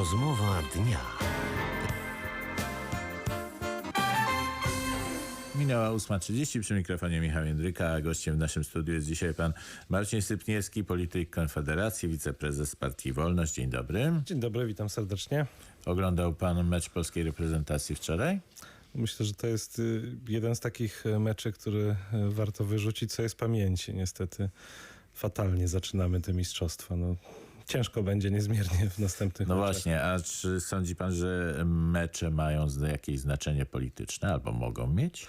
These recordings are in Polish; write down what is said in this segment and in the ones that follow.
Rozmowa dnia. Minęła 8.30 przy mikrofonie Michał Jędryka, a gościem w naszym studiu jest dzisiaj pan Marcin Sypniewski, polityk Konfederacji, wiceprezes Partii Wolność. Dzień dobry. Dzień dobry, witam serdecznie. Oglądał pan mecz polskiej reprezentacji wczoraj? Myślę, że to jest y, jeden z takich y, meczy, który y, warto wyrzucić, co jest pamięci. Niestety fatalnie zaczynamy te mistrzostwa. No, ciężko będzie niezmiernie w następnych No meczach. właśnie, a czy sądzi pan, że mecze mają jakieś znaczenie polityczne albo mogą mieć?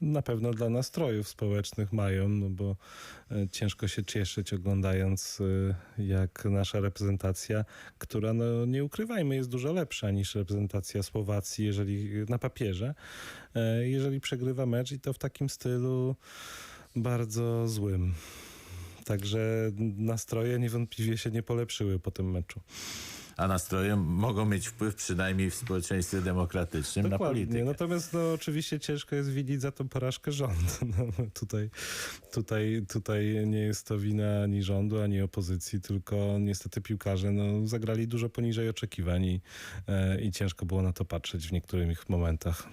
Na pewno dla nastrojów społecznych mają, no bo e, ciężko się cieszyć oglądając e, jak nasza reprezentacja, która no nie ukrywajmy jest dużo lepsza niż reprezentacja Słowacji, jeżeli na papierze, e, jeżeli przegrywa mecz i to w takim stylu bardzo złym. Także nastroje niewątpliwie się nie polepszyły po tym meczu. A nastroje mogą mieć wpływ przynajmniej w społeczeństwie demokratycznym na politykę. Natomiast no, oczywiście ciężko jest widzieć za tą porażkę rząd. No, tutaj, tutaj, tutaj nie jest to wina ani rządu, ani opozycji, tylko niestety piłkarze no, zagrali dużo poniżej oczekiwań i, e, i ciężko było na to patrzeć w niektórych momentach.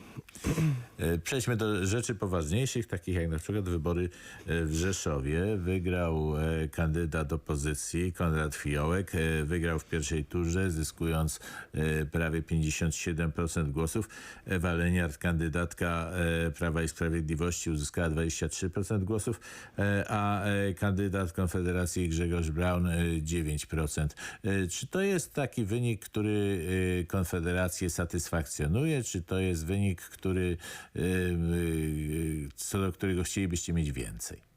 E, Przejdźmy do rzeczy poważniejszych, takich jak na przykład wybory e, w Rzeszowie. Wygrał kandydat opozycji, Konrad Fiołek. Wygrał w pierwszej turze, zyskując e, prawie 57% głosów. Ewa Leniart, kandydatka e, Prawa i Sprawiedliwości, uzyskała 23% głosów, e, a kandydat Konfederacji Grzegorz Braun e, 9%. E, Czy to jest taki wynik, który Konfederację satysfakcjonuje, czy to jest wynik, który, co do którego chcielibyście mieć więcej?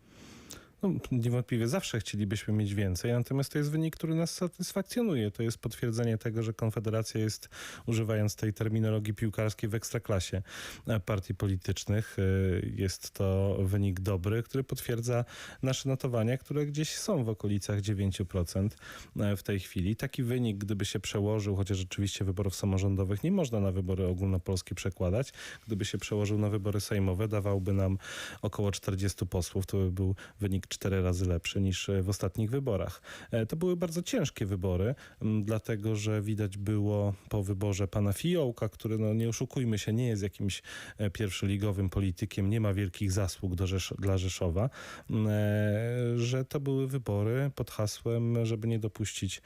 No, niewątpliwie zawsze chcielibyśmy mieć więcej, natomiast to jest wynik, który nas satysfakcjonuje. To jest potwierdzenie tego, że Konfederacja jest, używając tej terminologii piłkarskiej, w ekstraklasie e, partii politycznych. E, Jest to wynik dobry, który potwierdza nasze notowania, które gdzieś są w okolicach 9% w tej chwili. Taki wynik, gdyby się przełożył, chociaż rzeczywiście wyborów samorządowych nie można na wybory ogólnopolskie przekładać, gdyby się przełożył na wybory sejmowe, dawałby nam około 40 posłów. To by był wynik cztery razy lepszy niż e, w ostatnich wyborach. E, To były bardzo ciężkie wybory, dlatego że widać było po wyborze pana Fiołka, który, no nie oszukujmy się, nie jest jakimś e, pierwszoligowym politykiem, nie ma wielkich zasług do Rzesz dla Rzeszowa, że to były wybory pod hasłem, żeby nie dopuścić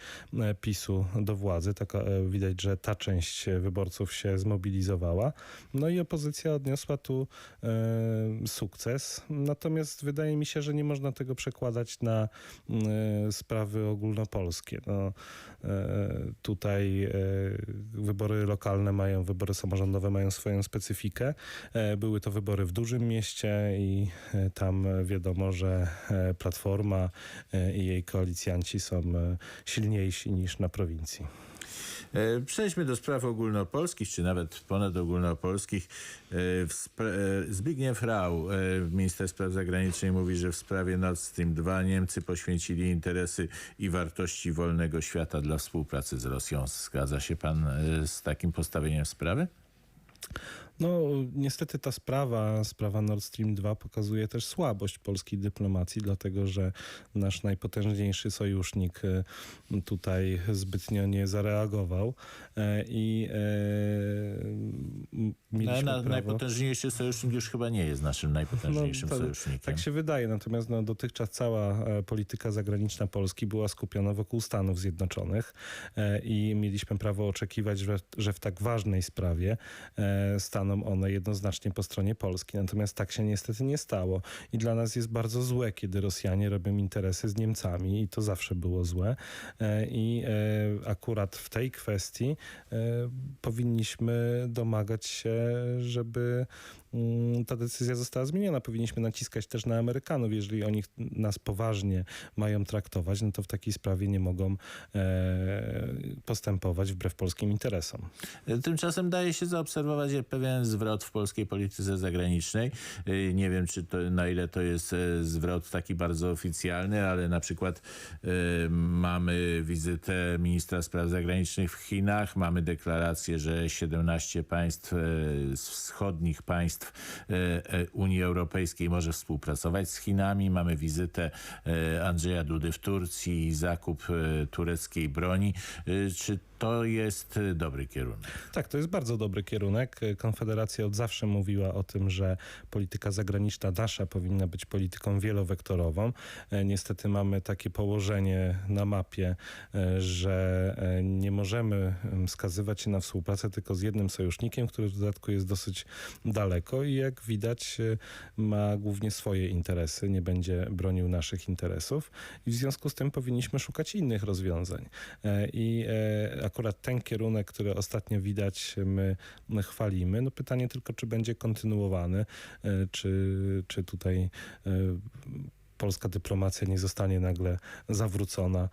PiSu do władzy. Taka, widać, że ta część wyborców się zmobilizowała. No i opozycja odniosła tu sukces. Natomiast wydaje mi się, że nie można tego przekładać na e, sprawy ogólnopolskie. No, e, tutaj e, wybory lokalne mają, wybory samorządowe mają swoją specyfikę. Były to wybory w dużym mieście i tam wiadomo, że Platforma i jej koalicjanci są silniejsi niż na prowincji. E, Przejdźmy do spraw ogólnopolskich, czy nawet ponadogólnopolskich. E, w spra- e, Zbigniew Rau, e, minister spraw zagranicznych, mówi, że w sprawie Nord Stream 2 Niemcy poświęcili interesy i wartości wolnego świata dla współpracy z Rosją. Zgadza się pan e, z takim postawieniem sprawy? No, niestety ta sprawa, sprawa Nord Stream 2 pokazuje też słabość polskiej dyplomacji, dlatego że nasz najpotężniejszy sojusznik e, tutaj zbytnio nie zareagował e, i e, m- mieliśmy Na, prawo... najpotężniejszy sojusznik już chyba nie jest naszym najpotężniejszym No, to- sojusznikiem. Tak się wydaje, natomiast no, dotychczas cała polityka zagraniczna Polski była skupiona wokół Stanów Zjednoczonych i mieliśmy prawo oczekiwać, że, że w tak ważnej sprawie e, staną one jednoznacznie po stronie Polski. Natomiast tak się niestety nie stało. I dla nas jest bardzo złe, kiedy Rosjanie robią interesy z Niemcami. I to zawsze było złe. E, i e, akurat w tej kwestii e, powinniśmy domagać się, żeby ta decyzja została zmieniona. Powinniśmy naciskać też na Amerykanów. Jeżeli oni nas poważnie mają traktować, no to w takiej sprawie nie mogą e, postępować wbrew polskim interesom. Tymczasem daje się zaobserwować pewien zwrot w polskiej polityce zagranicznej. Y, Nie wiem, czy to, na ile to jest e, zwrot taki bardzo oficjalny, ale na przykład e, mamy wizytę ministra spraw zagranicznych w Chinach, mamy deklarację, że 17 państw, e, z wschodnich państw e, e, Unii Europejskiej może współpracować z Chinami, mamy wizytę e, Andrzeja Dudy w Turcji i zakup tureckiej broni. Czy to jest y, dobry kierunek. Tak, to jest bardzo dobry kierunek. Konfederacja od zawsze mówiła o tym, że polityka zagraniczna nasza powinna być polityką wielowektorową. E, Niestety mamy takie położenie na mapie, e, że e, nie możemy em, skazywać się na współpracę tylko z jednym sojusznikiem, który w dodatku jest dosyć daleko i jak widać ma głównie swoje interesy, nie będzie bronił naszych interesów i w związku z tym powinniśmy szukać innych rozwiązań. I akurat ten kierunek, który ostatnio widać, my my chwalimy. No pytanie tylko, czy będzie kontynuowany, e, czy, czy tutaj e, polska dyplomacja nie zostanie nagle zawrócona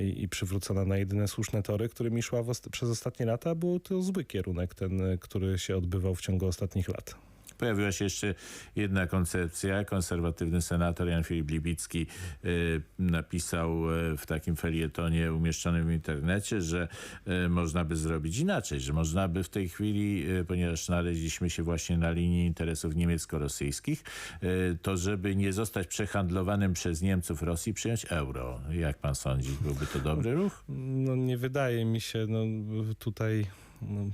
i, i przywrócona na jedyne słuszne tory, którymi szła przez ostatnie lata, był to zły kierunek, ten, który się odbywał w ciągu ostatnich lat. Pojawiła się jeszcze jedna koncepcja. Konserwatywny senator Jan Filip Libicki y, napisał y, w takim felietonie umieszczonym w internecie, że y, można by zrobić inaczej, że można by w tej chwili, y, ponieważ znaleźliśmy się właśnie na linii interesów niemiecko-rosyjskich, to żeby nie zostać przehandlowanym przez Niemców Rosji, przyjąć euro. Jak pan sądzi, byłby to dobry ruch? No nie wydaje mi się, no tutaj no,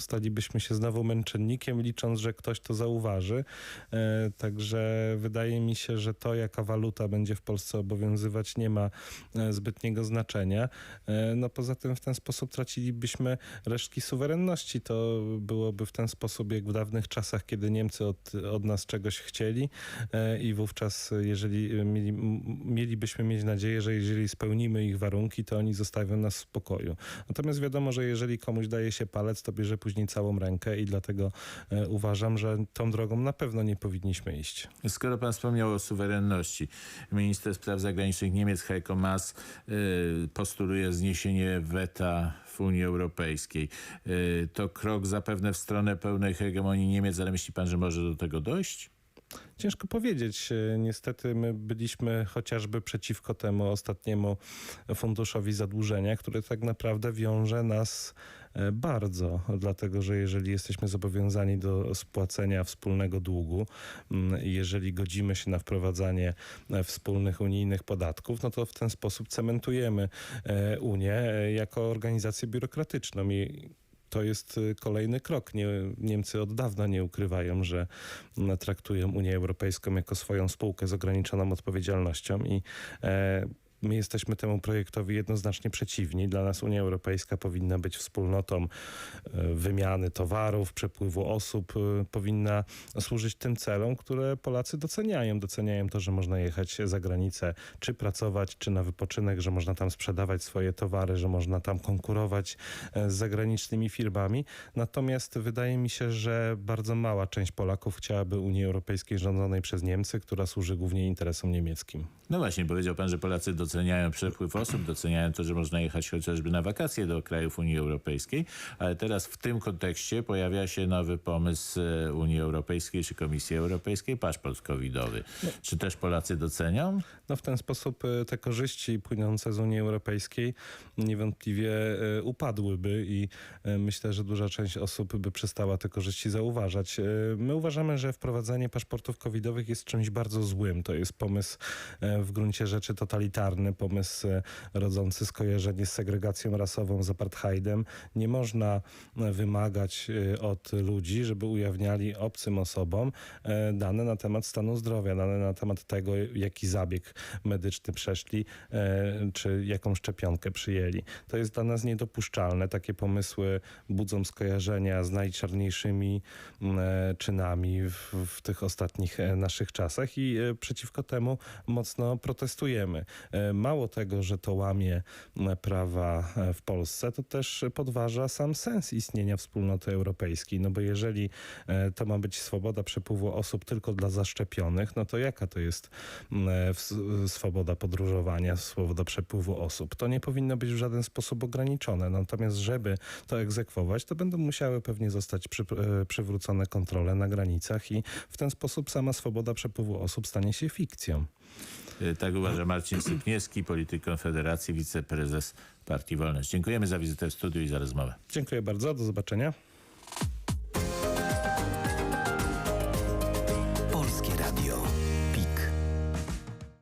stalibyśmy się znowu męczennikiem, licząc, że ktoś to zauważy. E, także wydaje mi się, że to, jaka waluta będzie w Polsce obowiązywać, nie ma e, zbytniego znaczenia. E, no poza tym w ten sposób tracilibyśmy resztki suwerenności. To byłoby w ten sposób, jak w dawnych czasach, kiedy Niemcy od, od nas czegoś chcieli i wówczas, jeżeli mieli, mielibyśmy mieć nadzieję, że jeżeli spełnimy ich warunki, to oni zostawią nas w spokoju. Natomiast wiadomo, że jeżeli komuś daje się palec, to bierze później całą rękę i dlatego e, uważam, że tą drogą na pewno nie powinniśmy iść. Skoro pan wspomniał o suwerenności, minister spraw zagranicznych Niemiec Heiko Maas y, postuluje zniesienie weta w Unii Europejskiej. Y, to krok zapewne w stronę pełnej hegemonii Niemiec, ale myśli pan, że może do tego dojść? Ciężko powiedzieć. E, Niestety my byliśmy chociażby przeciwko temu ostatniemu funduszowi zadłużenia, który tak naprawdę wiąże nas e, bardzo, dlatego że jeżeli jesteśmy zobowiązani do spłacenia wspólnego długu, mm, jeżeli godzimy się na wprowadzanie e, wspólnych unijnych podatków, no to w ten sposób cementujemy e, Unię e, jako organizację biurokratyczną i to jest kolejny krok. Nie, Niemcy od dawna nie ukrywają, że mm, traktują Unię Europejską jako swoją spółkę z ograniczoną odpowiedzialnością i e, My jesteśmy temu projektowi jednoznacznie przeciwni. Dla nas Unia Europejska powinna być wspólnotą e, wymiany towarów, przepływu osób, e, powinna służyć tym celom, które Polacy doceniają. Doceniają to, że można jechać za granicę, czy pracować, czy na wypoczynek, że można tam sprzedawać swoje towary, że można tam konkurować e, z zagranicznymi firmami. Natomiast wydaje mi się, że bardzo mała część Polaków chciałaby Unii Europejskiej rządzonej przez Niemcy, która służy głównie interesom niemieckim. No właśnie, powiedział pan, że Polacy doceniają przepływ osób, doceniają to, że można jechać chociażby na wakacje do krajów Unii Europejskiej, ale teraz w tym kontekście pojawia się nowy pomysł e, Unii Europejskiej czy Komisji Europejskiej, paszport covidowy. Czy też Polacy docenią? No w ten sposób e, te korzyści płynące z Unii Europejskiej niewątpliwie e, upadłyby i myślę, że duża część osób by przestała te korzyści zauważać. My uważamy, że wprowadzanie paszportów covidowych jest czymś bardzo złym. To jest pomysł w gruncie rzeczy totalitarny, pomysł e, rodzący skojarzenie z segregacją rasową, z apartheidem. Nie można e, wymagać e, od ludzi, żeby ujawniali obcym osobom dane na temat stanu zdrowia, dane na temat tego, jaki zabieg medyczny przeszli, czy jaką szczepionkę przyjęli. To jest dla nas niedopuszczalne. Takie pomysły budzą skojarzenia z najczarniejszymi m, e, czynami w, w tych ostatnich naszych czasach i przeciwko temu mocno protestujemy. E, Mało tego, że to łamie m, prawa e, w Polsce, to też podważa sam sens istnienia wspólnoty europejskiej. No bo jeżeli e, to ma być swoboda przepływu osób tylko dla zaszczepionych, no to jaka to jest e, swoboda podróżowania, swoboda przepływu osób? To nie powinno być w żaden sposób ograniczone. Natomiast żeby to egzekwować, to będą musiały pewnie zostać przy, e, przywrócone kontrole na granicach i w ten sposób sama swoboda przepływu osób stanie się fikcją. E, Tak uważa Marcin Sypniewski, polityk Konfederacji, wiceprezes Partii Wolność. Dziękujemy za wizytę w studiu i za rozmowę. Dziękuję bardzo, do zobaczenia.